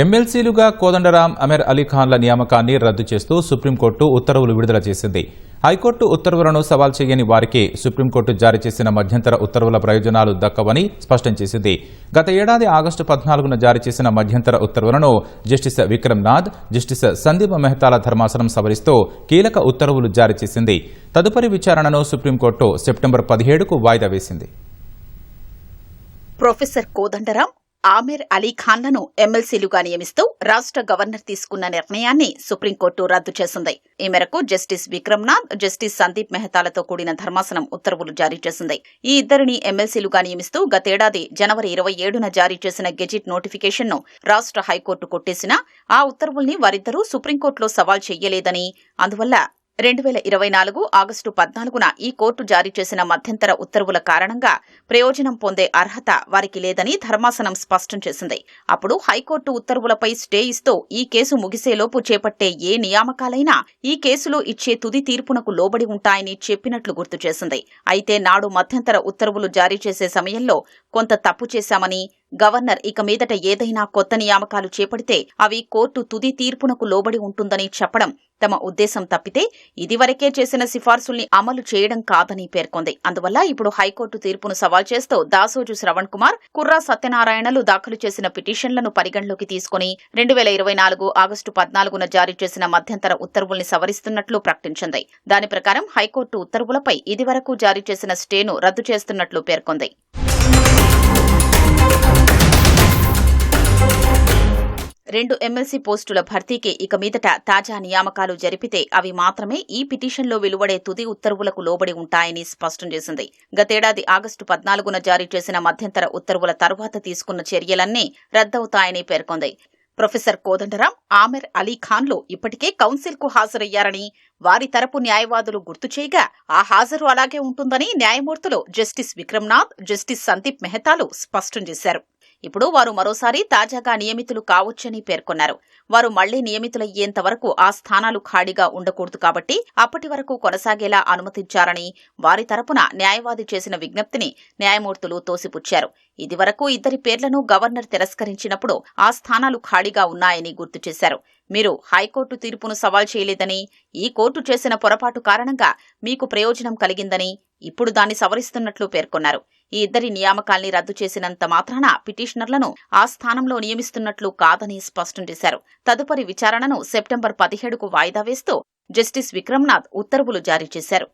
ఎమ్మెల్సీలుగా కోదండరాం అమీర్ అలీ ఖాన్ల నియామకాన్ని రద్దు చేస్తూ సుప్రీంకోర్టు ఉత్తర్వులు విడుదల చేసింది. హైకోర్టు ఉత్తర్వులను సవాల్ చేయని వారికి సుప్రీంకోర్టు జారీ చేసిన మధ్యంతర ఉత్తర్వుల ప్రయోజనాలు దక్కవని స్పష్టం చేసింది. గత ఏడాది ఆగస్టు పద్నాలుగున జారీ చేసిన మధ్యంతర ఉత్తర్వులను జస్టిస్ విక్రమ్ నాథ్ జస్టిస్ సందీప్ మెహతాల ధర్మాసనం సవరిస్తూ కీలక ఉత్తర్వులు జారీ చేసింది. తదుపరి విచారణను సుప్రీంకోర్టు సెప్టెంబర్ పదిహేడుకు వాయిదా వేసింది. ప్రొఫెసర్ కోదండరాం ఆమిర్ అలీ ఖాన్లను ఎమ్మెల్సీలుగా నియమిస్తూ రాష్ట్ర గవర్నర్ తీసుకున్న నిర్ణయాన్ని సుప్రీంకోర్టు రద్దు చేసింది. ఈ మేరకు జస్టిస్ విక్రమ్నాథ్ జస్టిస్ సందీప్ మెహతాలతో కూడిన ధర్మాసనం ఉత్తర్వులు జారీ చేసింది. ఈ ఇద్దరిని ఎమ్మెల్సీలుగా నియమిస్తూ గతేడాది జనవరి ఇరవై ఏడున జారీ చేసిన గెజిట్ నోటిఫికేషన్ను రాష్ట్ర హైకోర్టు కొట్టేసినా ఆ ఉత్తర్వుల్ని వారిద్దరూ సుప్రీంకోర్టులో సవాల్ చెయ్యలేదని అందువల్ల రెండు వేల ఇరవై నాలుగు ఆగస్టు పద్నాలుగున ఈ కోర్టు జారీ చేసిన మధ్యంతర ఉత్తర్వుల కారణంగా ప్రయోజనం పొందే అర్హత వారికి లేదని ధర్మాసనం స్పష్టం చేసింది. అప్పుడు హైకోర్టు ఉత్తర్వులపై స్టే ఇస్తూ ఈ కేసు ముగిసేలోపు చేపట్టే ఏ నియామకాలైనా ఈ కేసులో ఇచ్చే తుది తీర్పునకు లోబడి ఉంటాయని చెప్పినట్లు గుర్తు చేసింది. అయితే నాడు మధ్యంతర ఉత్తర్వులు జారీ చేసే సమయంలో కొంత తప్పు చేశామని గవర్నర్ ఇక మీదట ఏదైనా కొత్త నియామకాలు చేపడితే అవి కోర్టు తుది తీర్పునకు లోబడి ఉంటుందని చెప్పడం తమ ఉద్దేశం తప్పితే ఇదివరకే చేసిన సిఫార్సుల్ని అమలు చేయడం కాదని పేర్కొంది. అందువల్ల ఇప్పుడు హైకోర్టు తీర్పును సవాల్ చేస్తూ దాసోజు శ్రవణ్ కుమార్ కుర్రా సత్యనారాయణలు దాఖలు చేసిన పిటిషన్లను పరిగణలోకి తీసుకుని రెండు వేల ఇరవై నాలుగు ఆగస్టు పద్నాలుగున జారీ చేసిన మధ్యంతర ఉత్తర్వుల్ని సవరిస్తున్నట్లు ప్రకటించింది. దాని ప్రకారం హైకోర్టు ఉత్తర్వులపై ఇదివరకు జారీ చేసిన స్టేను రద్దు చేస్తున్నట్లు పేర్కొంది. రెండు ఎమ్మెల్సీ పోస్టుల భర్తీకి ఇక మీదట తాజా నియామకాలు జరిపితే అవి మాత్రమే ఈ పిటిషన్లో వెలువడే తుది ఉత్తర్వులకు లోబడి ఉంటాయని స్పష్టం చేసింది. గతేడాది ఆగస్టు పద్నాలుగున జారీ చేసిన మధ్యంతర ఉత్తర్వుల తర్వాత తీసుకున్న చర్యలన్నీ రద్దవుతాయని పేర్కొంది. ప్రొఫెసర్ కోదండరాం ఆమెర్ అలీఖాన్లు ఇప్పటికే కౌన్సిల్కు హాజరయ్యారని వారి తరపు న్యాయవాదులు గుర్తు చేయగా ఆ హాజరు అలాగే ఉంటుందని న్యాయమూర్తులు జస్టిస్ విక్రమ్నాథ్ జస్టిస్ సందీప్ మెహతాలు స్పష్టం చేశారు. ఇప్పుడు వారు మరోసారి తాజాగా నియమితులు కావచ్చని పేర్కొన్నారు. వారు మళ్ళీ నియమితులయ్యేంత వరకు ఆ స్థానాలు ఖాళీగా ఉండకూడదు కాబట్టి అప్పటి వరకు కొనసాగేలా అనుమతించారని వారి తరపున న్యాయవాది చేసిన విజ్ఞప్తిని న్యాయమూర్తులు తోసిపుచ్చారు. ఇదివరకు ఇద్దరి పేర్లను గవర్నర్ తిరస్కరించినప్పుడు ఆ స్థానాలు ఖాళీగా ఉన్నాయని గుర్తు చేశారు. మీరు హైకోర్టు తీర్పును సవాల్ చేయలేదని ఈ కోర్టు చేసిన పొరపాటు కారణంగా మీకు ప్రయోజనం కలిగిందని ఇప్పుడు దాన్ని సవరిస్తున్నట్లు పేర్కొన్నారు. ఈ ఇద్దరి నియామకాల్ని రద్దు చేసినంత మాత్రాన పిటిషనర్లను ఆ స్థానంలో నియమిస్తున్నట్లు కాదని స్పష్టం చేశారు. తదుపరి విచారణను సెప్టెంబర్ పదిహేడుకు వాయిదా వేస్తూ జస్టిస్ విక్రమ్నాథ్ ఉత్తర్వులు జారీ చేశారు.